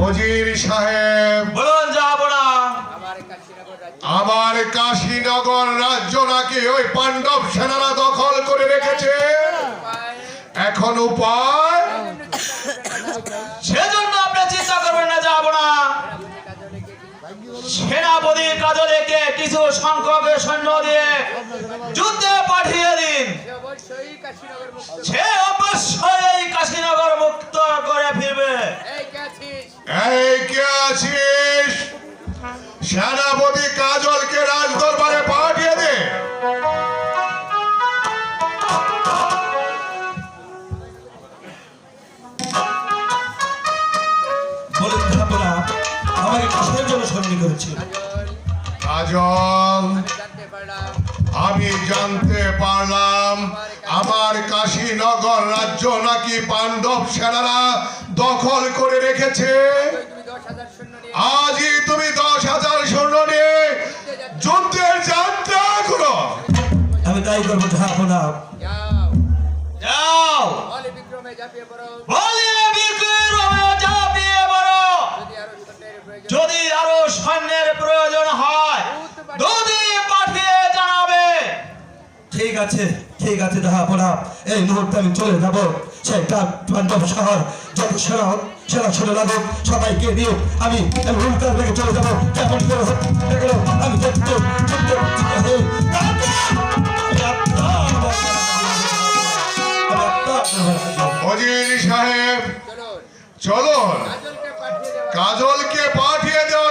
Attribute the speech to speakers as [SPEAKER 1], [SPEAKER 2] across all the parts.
[SPEAKER 1] ফজির সাহেব।
[SPEAKER 2] বলুন যাব না
[SPEAKER 1] আমার কাশীনগর রাজ্য নাকি ওই পাণ্ডব সেনারা দখল করে রেখেছে? এখন উপায়?
[SPEAKER 2] সেজন্য আপনি চিন্তা করবেন না যাব না সেনাপতি কাজলেকে কিছু সংখ্যক সৈন্য দিয়ে যুদ্ধে পাঠিয়ে দিন। সে অবশ্যই এই কাশীনগর মুক্ত করে ফিরবে।
[SPEAKER 3] এই কে আছিস?
[SPEAKER 1] সেনাপতি কাজলকে রাজদরবারে পাঠিয়ে দে।
[SPEAKER 4] কিসের জন্য করেছে।
[SPEAKER 1] কাজল আমি জানতে পারলাম আমার কাশীনগর রাজ্য নাকি পাণ্ডব সেনারা দখল করে রেখেছে।
[SPEAKER 3] তুমি দশ হাজার সৈন্য
[SPEAKER 1] আজই তুমি দশ হাজার সৈন্য নিয়ে যুদ্ধের যাত্রা করো।
[SPEAKER 4] আমি তাই করব যাব না।
[SPEAKER 3] যাও। যদি আরও সৈন্যের প্রয়োজন
[SPEAKER 2] প্রয়োজন হয় দুদি পাঠিয়ে জানাবে।
[SPEAKER 4] ঠিক আছে। ঠিক আছে যাব না। এই মুহূর্তে আমি চলে যাব। সেই পাণ্ডব শহর যত সেনা সেনা ছেলে লাগো সবাইকে দিয়ে আমি উল্টার দিকে চলে যাব। যেমন করে এগুলো আমি
[SPEAKER 1] সাহেব
[SPEAKER 3] চলুন।
[SPEAKER 1] চলুন
[SPEAKER 3] কাজলকে পাঠিয়ে দেওয়া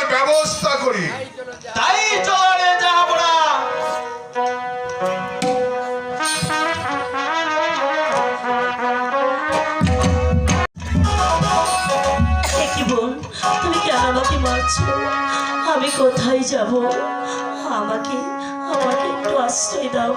[SPEAKER 5] কোথায় যাব? আমাকে আমাকে একটু আশ্রয় দাও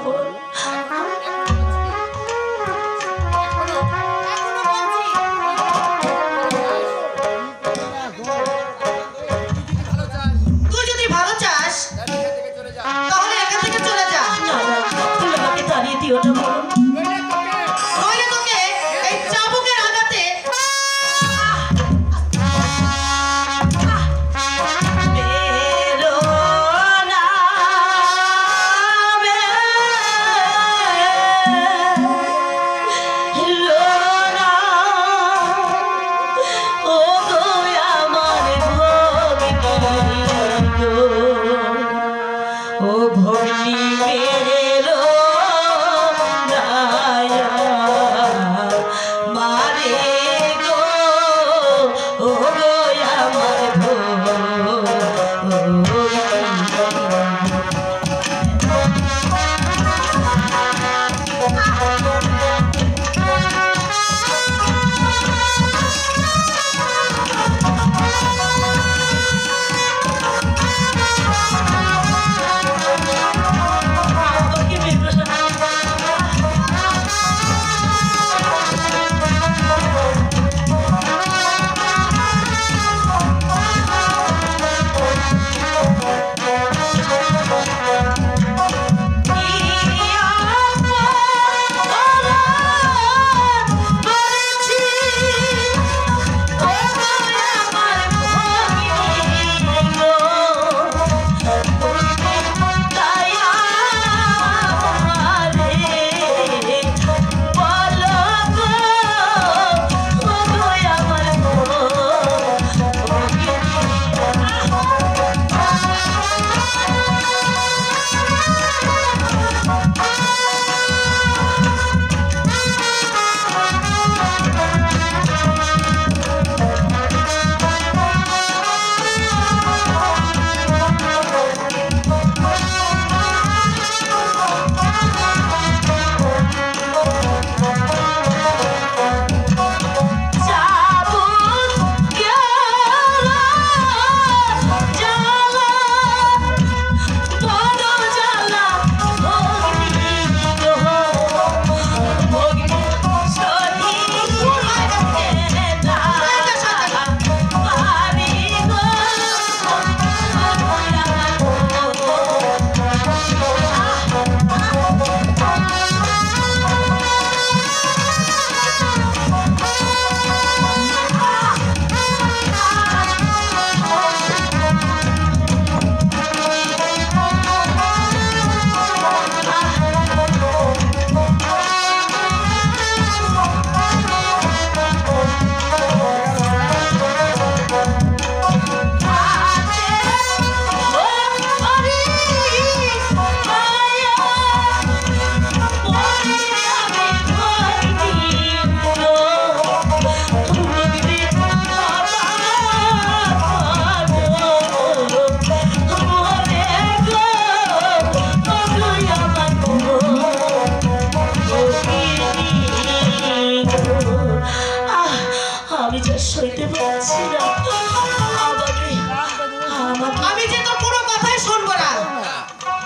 [SPEAKER 5] আমাকে
[SPEAKER 6] আমি যে কোনো কথাই শুনব না।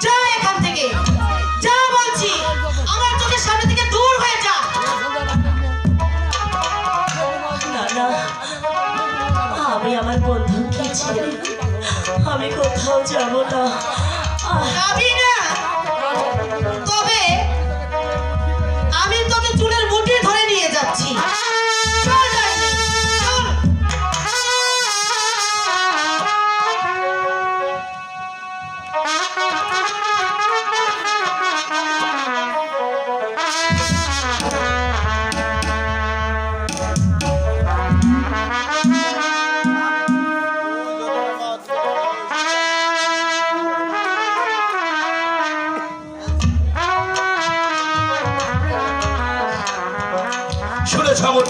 [SPEAKER 6] যা এখান থেকে। যা বলছি, আমার যা।
[SPEAKER 5] না না, আমি আমার আমি কোথাও যাব
[SPEAKER 6] যাবি না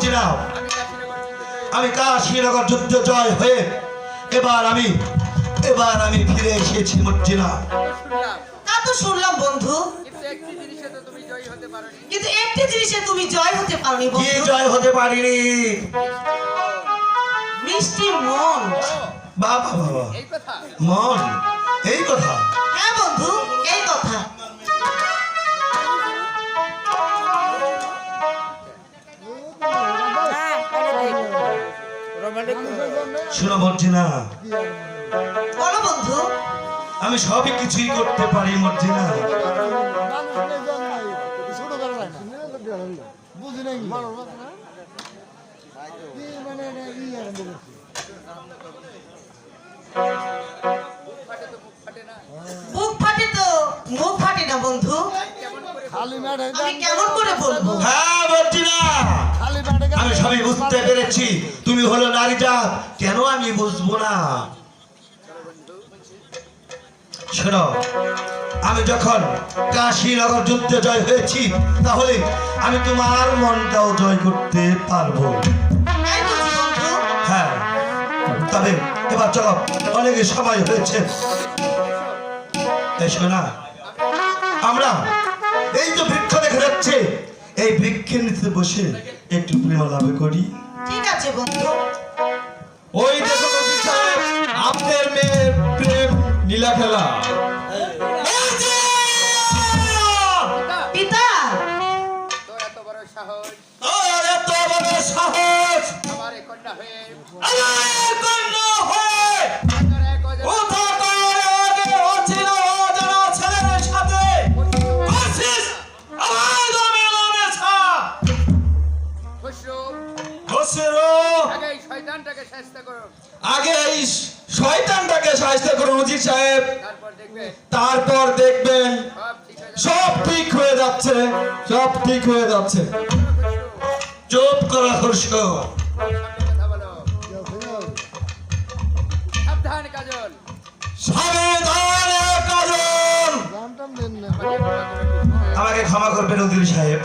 [SPEAKER 4] মর্জিনা আমি কাশীনগর যুদ্ধ জয় হয়ে এবার আমি এবার আমি ফিরে এসেছি মর্জিনা
[SPEAKER 3] শুনলাম
[SPEAKER 6] তা তো শুনলাম বন্ধু।
[SPEAKER 3] কিন্তু একটি জিনিসে তুমি জয়ী হতে পারোনি
[SPEAKER 6] কিন্তু একটি জিনিসে তুমি জয় হতে পারোনি
[SPEAKER 4] কি জয় হতে পারিনি?
[SPEAKER 6] মিষ্টি মন।
[SPEAKER 4] বাবা বাবা। মন এই কথা।
[SPEAKER 6] হ্যাঁ বন্ধু এই কথা।
[SPEAKER 4] শুনো মর্জিনা।
[SPEAKER 6] বলো বন্ধু।
[SPEAKER 4] আমি সবই কিছুই করতে পারি মর্জিনা।
[SPEAKER 7] মানে
[SPEAKER 6] মুখ ফাটে তো মুখ ফাটে না বন্ধু।
[SPEAKER 7] খালি মাঠে
[SPEAKER 6] আমি কেমন করে বলব?
[SPEAKER 4] হ্যাঁ মর্জিনা। আমি সবই বুঝতে পেরেছি। তুমি হলো নারী জাত। কেন আমি বুঝব না? আমি যখন কাশীনগর যুদ্ধে জয় হয়েছি, তাহলে আমি তোমার মনটাও জয় করতে পারব। হ্যাঁ তবে এবার চলো, অনেক সময় হয়েছে। শোনা, আমরা এই তো বৃক্ষ দেখা যাচ্ছে, এই বৃক্ষের নিচে বসে একটু প্রেম লাভ করি।
[SPEAKER 6] ঠিক আছে বন্ধু।
[SPEAKER 2] ওই দেখো আপনার মেয়ের প্রেম লীলা খেলা।
[SPEAKER 6] পিতা।
[SPEAKER 3] তোর এত বড় সাহস।
[SPEAKER 4] তোর এত বড় সাহস
[SPEAKER 3] আমার কন্যা হয়ে।
[SPEAKER 4] আমার কন্যা।
[SPEAKER 3] আমাকে ক্ষমা।
[SPEAKER 4] করবেন উদির সাহেব।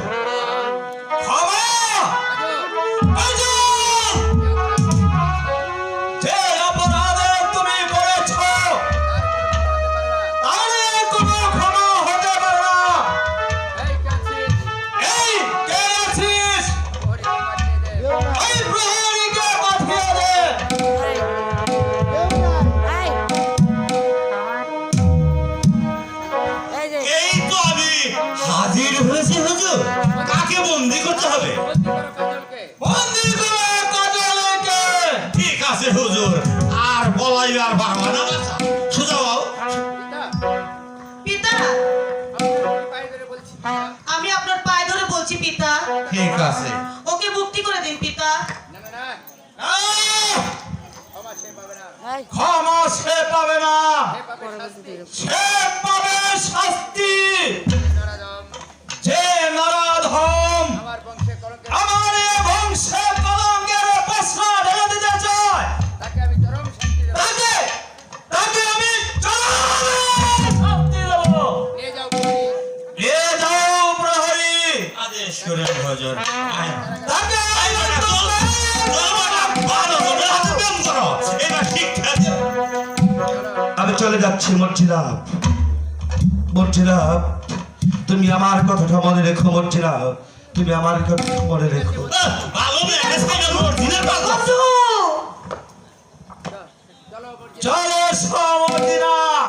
[SPEAKER 4] আছে।
[SPEAKER 6] ওকে মুক্তি করে দিন পিতা।
[SPEAKER 3] না, না, না,
[SPEAKER 4] আহ!
[SPEAKER 3] ক্ষমা সে পাবে না।
[SPEAKER 4] সে
[SPEAKER 3] হ্যাঁ। আমি
[SPEAKER 4] চলে যাচ্ছি মর্জিরাব মর্জিরাব তুমি আমার কথাটা মনে রেখো মর্জিরাব তুমি আমার কথা মনে রেখো। চলো সমজিরাব